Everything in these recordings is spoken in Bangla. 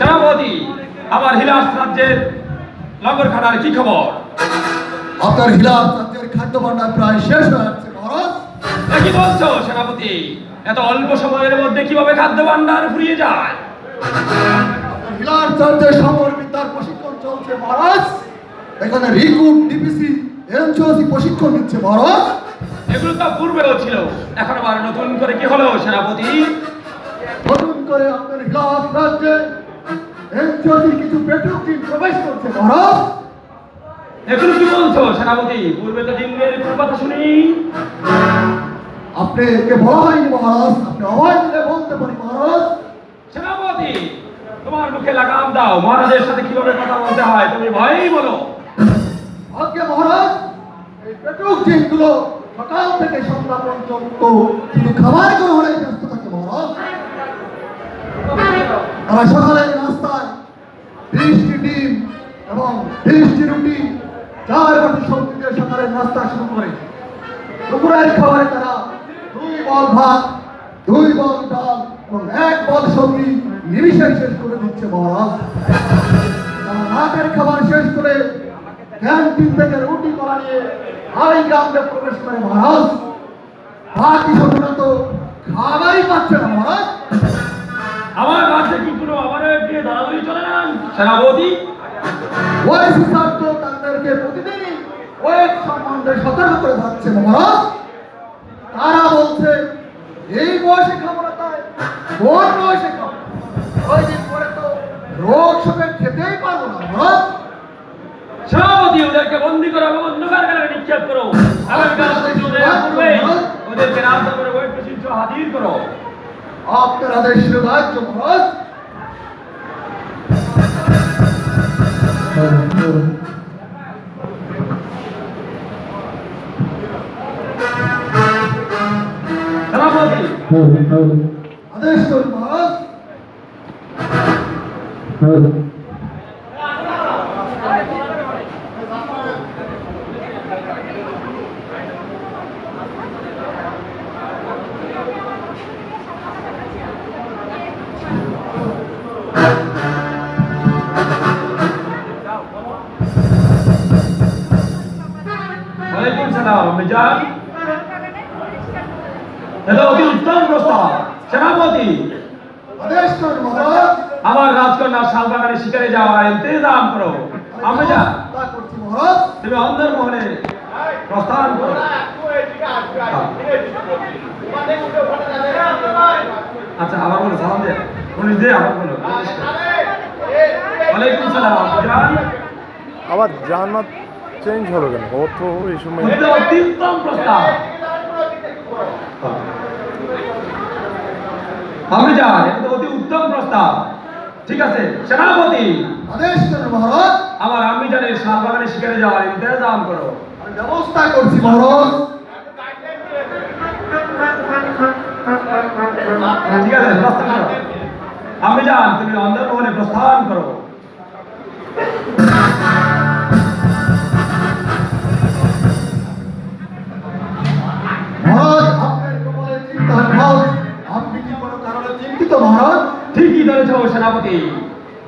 সেনাপতি আমার হিলাস রাজ্যের লঙ্গরখানার কি খবর? আপনার হিলাস রাজ্যের খাদ্য ভাণ্ডার প্রায় শেষ হয়ে যাচ্ছে মহারাজ। কি বলছো সেনাপতি? এত অল্প সময়ের মধ্যে কীভাবে খাদ্য ভাণ্ডার ফুরিয়ে যায়? হিলাস রাজ্যের সমর বিদ্যার প্রশিক্ষণ চলছে মহারাজ। এখানে রিক্রুট ডিপিসি এনসিওসি প্রশিক্ষণ দিচ্ছে মহারাজ। এগুলো তো পূর্বেও ছিল এখন আবার নতুন করে কি হলো সেনাপতি? নতুন করে আপনার হিলাস রাজ্যে এনসিওসির কিছু পেট্রোল টিম প্রবেশ করছে। মহারাজ এগুলো কি বলছো সেনাপতি? পূর্বে তো দিনের কথা শুনি। আপনি একে বলা হয়নি মহারাজ। আপনি অভয় দিলে বলতে পারি মহারাজ। সেনাপতি তোমার মুখে লাগাম দাও। মহারাজের সাথে কীভাবে কথা বলতে হয় তুমি ভয়ই বলো। আজকে মহারাজ এই পেট্রোল টিমগুলো সকাল থেকে সন্ধ্যা পর্যন্ত শুধু খাবার গ্রহণে ব্যস্ত থাকে মহারাজ। তারা সকালের নাস্তায় বৃষ্টি ডিম এবং বৃষ্টি রুটি, চার বাটি সবজি দিয়ে সকালের নাস্তা শুরু করে। দুপুরের খাবারে তারা দুই বল ভাত, দুই বল ডাল এবং এক বল সবজি নিমিশে শেষ করে দিচ্ছে মহারাজ তারা রাতের খাবার শেষ করে ক্যান্টিন থেকে রুটি করা নিয়ে হাই গ্রামে প্রবেশ করে মহারাজ। বাকি সন্ধ্যা তো খাবারই পাচ্ছে না মহারাজ। আমার রাজ্যে কি কোনো আমার দিয়ে দাঁড়াদড়ি চলে না সেনাপতি? ওই সিদ্ধার্থ তাদেরকে প্রতিদিনই ওয়েব সম্বন্ধে সতর্ক করে যাচ্ছে মহারাজ। তারা বলছে এই বয়সে খাব না তাই কোন বয়সে খাব? ওই দিন পরে তো রোগ সবে খেতেই পারব না মহারাজ। সেনাপতি ওদেরকে বন্দি করো এবং অন্ধকার কারাগারে নিক্ষেপ করো। আগামীকাল সূর্যোদয়ের পূর্বে ওদেরকে রাস্তা করে প্রশিক্ষণ হাজির করো। আপনার আদেশ রাজ্য মহারাজ মিজান এটা অতি উত্তম প্রস্তাব সেনাপতি। আমার রাজকন্যার শালবাগানে শিকারে যাওয়ার ইন্তজাম করো। আমি যা। তা করছি মহারাজ। তুমি অন্ধের মোহনে প্রস্থান করো। আচ্ছা আবার বলো সালাম দে পুলিশ দে আবার বলো। ওয়ালাইকুম সালাম আবার জান্নাত চেঞ্জ হলো কেন? তো এই সময় আমি যাই এটা অতি উত্তম প্রস্তাব। ঠিক আছে সেনাপতি। আদেশ করুন মহারাজ। আমার আমি জানি শালবাগানে শিকারে যাওয়ার ইন্তজাম করো। আমি ব্যবস্থা করছি মহারাজ। ঠিক আছে প্রস্থান করো। আমি যান তুমি অন্ধমোহনে প্রস্থান করো। সেনাপতি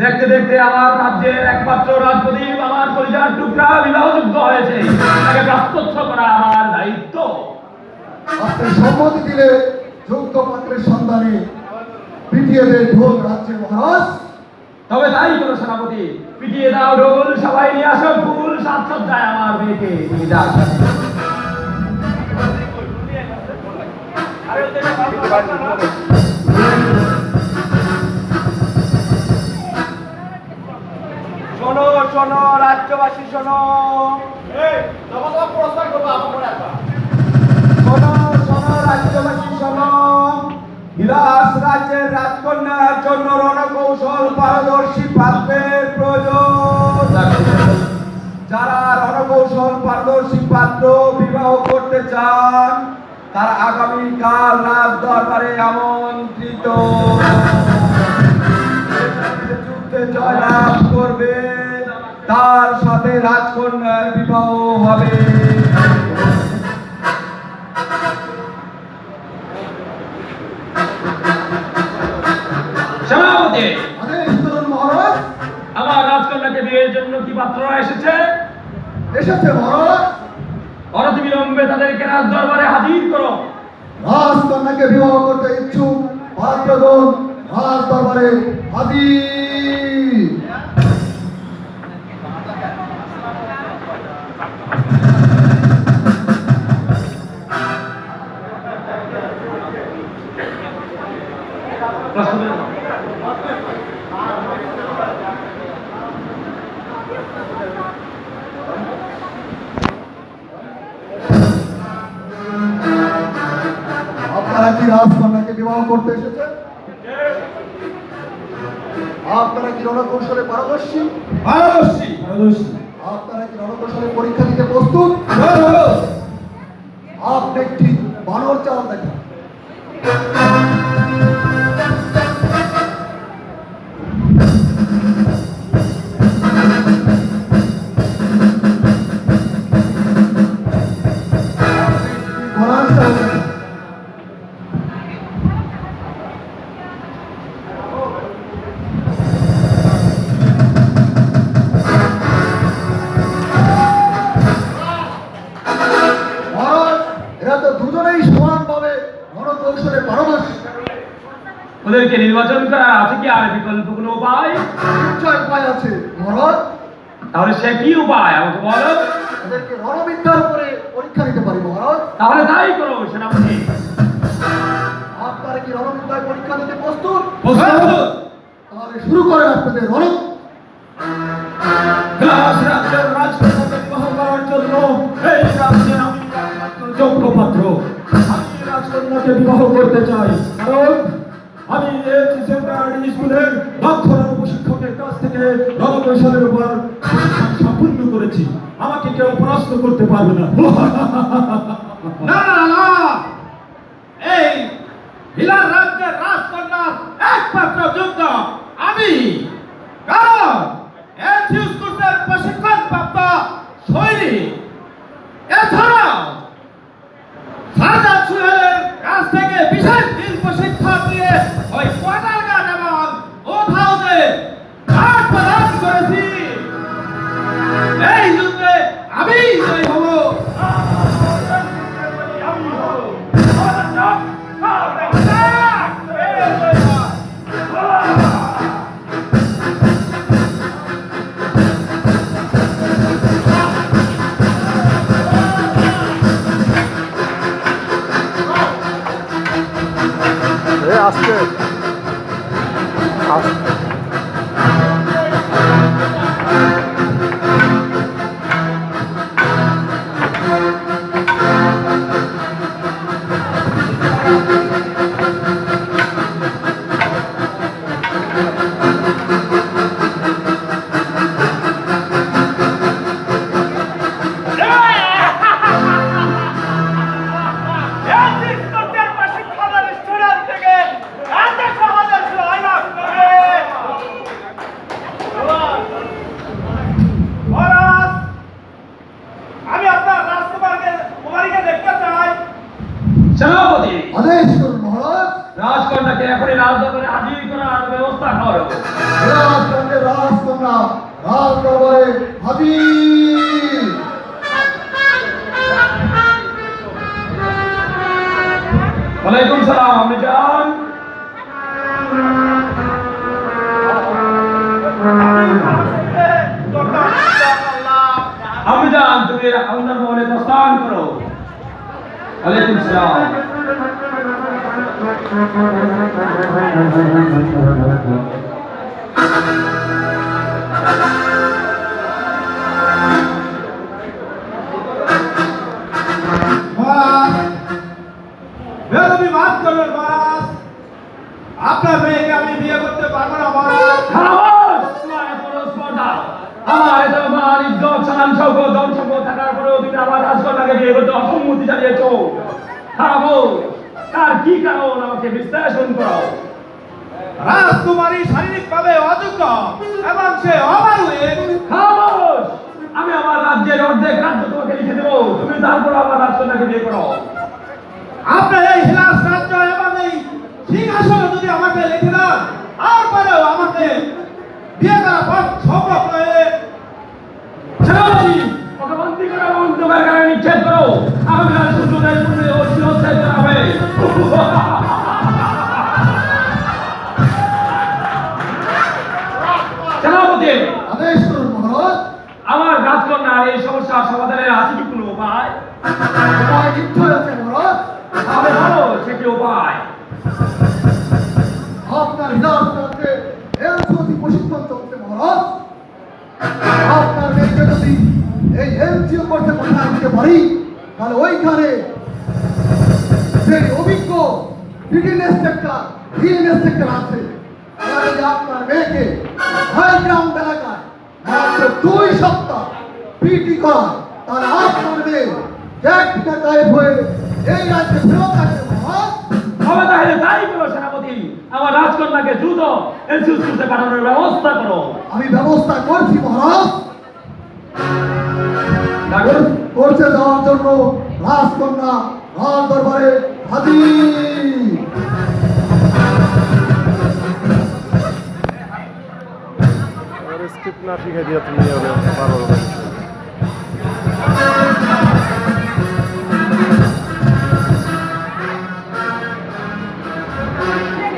দেখতে দেখতে আমার রাজ্যের একমাত্র রাজপ্রদীপ আমার পরিবার টুকরা বিবাহযোগ্য হয়েছে। তাকে প্রত্যক্ষ করা আমার দায়িত্ব। আপনি সম্মতি দিলে যোগ্য পাত্রের সন্ধানে পিটিয়ে ঢোল রাজ্যে মহারাজ। তবে তাই করো সেনাপতি পিটিয়ে দাও ঢোল সবাই নিয়ে আসো ফুল সাজসজ্জায় আমার মেয়েকে নিয়ে যাও শোনো শোনো রাজ্যবাসী শোনো। শোনো শোনো রাজ্যবাসী শোনো। বিলাস রাজ্যের রাজকন্যার জন্য রণকৌশল পারদর্শী পাত্রের প্রয়োজন। যারা রণকৌশল পারদর্শী পাত্র বিবাহ করতে চান তারা আগামীকাল রাজ দরবারে আমন্ত্রিত। যুদ্ধে জয়লাভ করবে। তার সাথে রাজকন্যার বিবাহ হবে। করুন মহারাজ। বিয়ের জন্য কি পাত্ররা এসেছে? এসেছে মহারাজ। অনতিবিলম্বে তাদেরকে রাজ দরবারে হাজির করো। রাজকন্যাকে বিবাহ করতে ইচ্ছুক পাত্রগণ রাজ দরবারে হাজির। কি রাজকন্যাকে বিবাহ করতে এসেছে? আপনারা কি রণকৌশলে পারদর্শী? পারদর্শী পারদর্শী। আপনারা কি রণকৌশলে পরীক্ষা দিতে প্রস্তুত? আপনি ওদেরকে নির্বাচন করা আছে কি? আর বিকল্প কোনো উপায়? নিশ্চয় উপায় আছে। মহারাজ তাহলে সে কি উপায়? আমাকে বলো। এদেরকে রণবিদ্যার উপরে পরীক্ষা নিতে পারি মহারাজ তাহলে তাই করো সেনাপতি। আপনারা কি রণবিদ্যায় পরীক্ষা দিতে প্রস্তুত? প্রস্তুত। তাহলে শুরু করেন আপনাদের রণ রাজ্যের বিবাহ করার জন্য এই রাজ্যে আমি যোগ্য পাত্র আমি রাজকন্যাকে বিবাহ করতে চাই। কারণ কাছ থেকে রণকৌশলের সম্পূর্ণ করেছি আমাকে কেউ পরাস্ত করতে পারবে না না না এই হিলার রাজ্যের রাজকন্যার একমাত্র যোগ্য আমি কারণ এনসিউস কোর্সের প্রশিক্ষণ প্রাপ্ত সৈনিক এছাড়াও সারদার সুহেলের কাছ থেকে বিশেষ দিন প্রশিক্ষণ দিয়ে ওই কোয়ার্টার গার্ড এবং ওথ হাউসে কাজ প্রদান করেছি। এই যুদ্ধে আমি রাজকন্যাকে এখনই রাজ দরবারে হাজির করার ব্যবস্থা করো। রাজকন্যা রাজকন্যা রাজ দরবারে হাজির। ওয়ালাইকুম সালাম আপনি যান। তুমি আপনার মহলে প্রস্থান করো। ওয়ালাইকুম সালাম। মহারাজ বেদবি আমাকে বিশ্লেষণ করা। রাজকুমারী শারীরিকভাবে অযোগ্য এবং সে আমি আমার রাজ্যের অর্ধেক রাজ্য তোমাকে লিখে দেব। তুমি তারপর আমার রাজকন্যাকে বিয়ে করো। আপনি এই হিলাস রাজ্য এবং এই সিংহাসন যদি আমাকে লিখে দেন আর পরেও আমাকে বিয়ে করা পথ সম্ভব নয় সেনাপতি, ওকে বন্দি করে। করো আমি আর হবে যে আদেশ করুন মহারাজ। আমার রাজকন্যার এই সমস্যার সমাধানের আছে কি কোনো উপায়? উপায় নিশ্চয় আছে মহারাজ। তাহলে বলো সে কি উপায়? আপনার হিরাসরাজ্যে এনসিওসি প্রশিক্ষণ চলছে মহারাজ। আপনার মেয়েকে যদি এই এনসিও করতে পাঠায় দিতে পারি তাহলে ওইখানে যে অভিজ্ঞ ফিল্ড ইন্সপেক্টর ফিল্ড ইন্সপেক্টর আছে আপনার মেয়েকে গ্রাউন্ড এলাকায় মাত্র দুই সপ্তাহ পিটি করায় তাহলে আপনার মেয়ে এক গায়েব হয়ে এই রাজ্যে ফেরত আসবে তবে তাহলে তাই করো সেনাপতি। আমার রাজকন্যাকে দ্রুত এনসিউস করতে পাঠানোর ব্যবস্থা করো। আমি ব্যবস্থা করছি মহারাজ। করছে যাওয়ার জন্য রাজকন্যা রাজ দরবারে হাজির। স্ক্রিপ্ট না শিখে দিয়ে তুমি পারো না।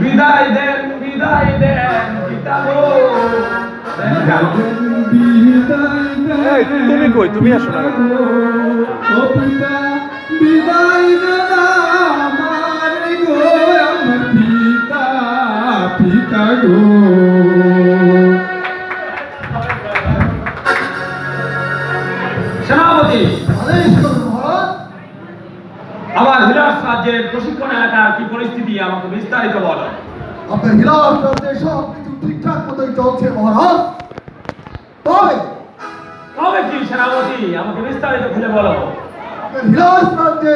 বিদায় দেন বিদায় দেন পিতা গো তুমি কই? তুমি আসো না বিদায় দেন আমার গো আমার পিতা পিতা গো। আমার বিলাস রাজ্যের প্রশিক্ষণ এলাকার কি পরিস্থিতি আমাকে বিস্তারিত বলো। আপনার হিলাস রাজ্যে সব কিছু ঠিকঠাক মতোই চলছে মহারাজ। তবে তবে কি সেনাপতি আমাকে বিস্তারিত খুলে বলো। আপনার হিলাস রাজ্যে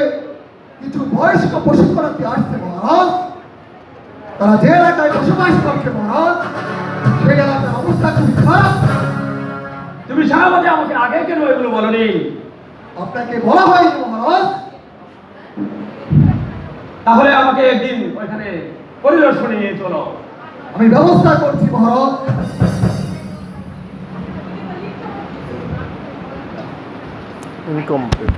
কিছু বয়স্ক প্রশিক্ষণার্থী আসছে মহারাজ। তারা যে এলাকায় বসবাস করছে মহারাজ সেই এলাকার অবস্থা খুবই খারাপ। তুমি সেনাপতি আমাকে আগে কেন এগুলো বলনি? আপনাকে বলা হয়নি মহারাজ। তাহলে আমাকে একদিন ওইখানে পরিদর্শনে নিয়ে চলো। আমি ব্যবস্থা করছি মহারাজ। ইনকমপ্লিট